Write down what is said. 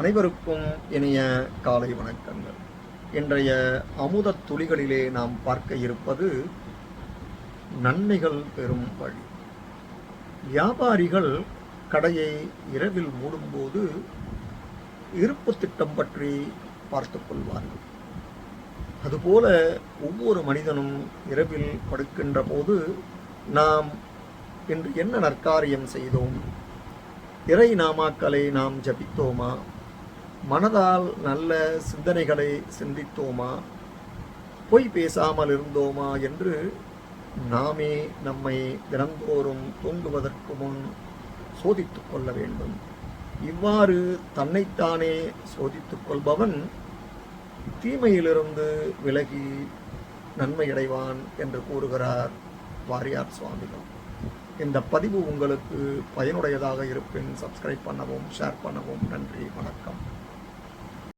அனைவருக்கும் இனிய காலை வணக்கங்கள். இன்றைய அமுத துளிகளிலே நாம் பார்க்க இருப்பது நன்மைகள் பெறும் வழி. வியாபாரிகள் கடையை இரவில் மூடும்போது இருப்பு திட்டம் பற்றி பார்த்து கொள்வார்கள். அதுபோல ஒவ்வொரு மனிதனும் இரவில் படுக்கின்ற போது நாம் இன்று என்ன நற்காரியம் செய்தோம்? இறை நாமாக்களை நாம் ஜபித்தோமா? மனதால் நல்ல சிந்தனைகளை சிந்தித்தோமா? பொய் பேசாமல் இருந்தோமா என்று நாமே நம்மை தினந்தோறும் தூங்குவதற்கு முன் சோதித்துக் கொள்ள வேண்டும். இவ்வாறு தன்னைத்தானே சோதித்துக் கொள்பவன் தீமையிலிருந்து விலகி நன்மையடைவான் என்று கூறுகிறார் வாரியார் சுவாமிகள். இந்த பதிவு உங்களுக்கு பயனுடையதாக இருப்பின் சப்ஸ்கிரைப் பண்ணவும் ஷேர் பண்ணவும் நன்றி வணக்கம்.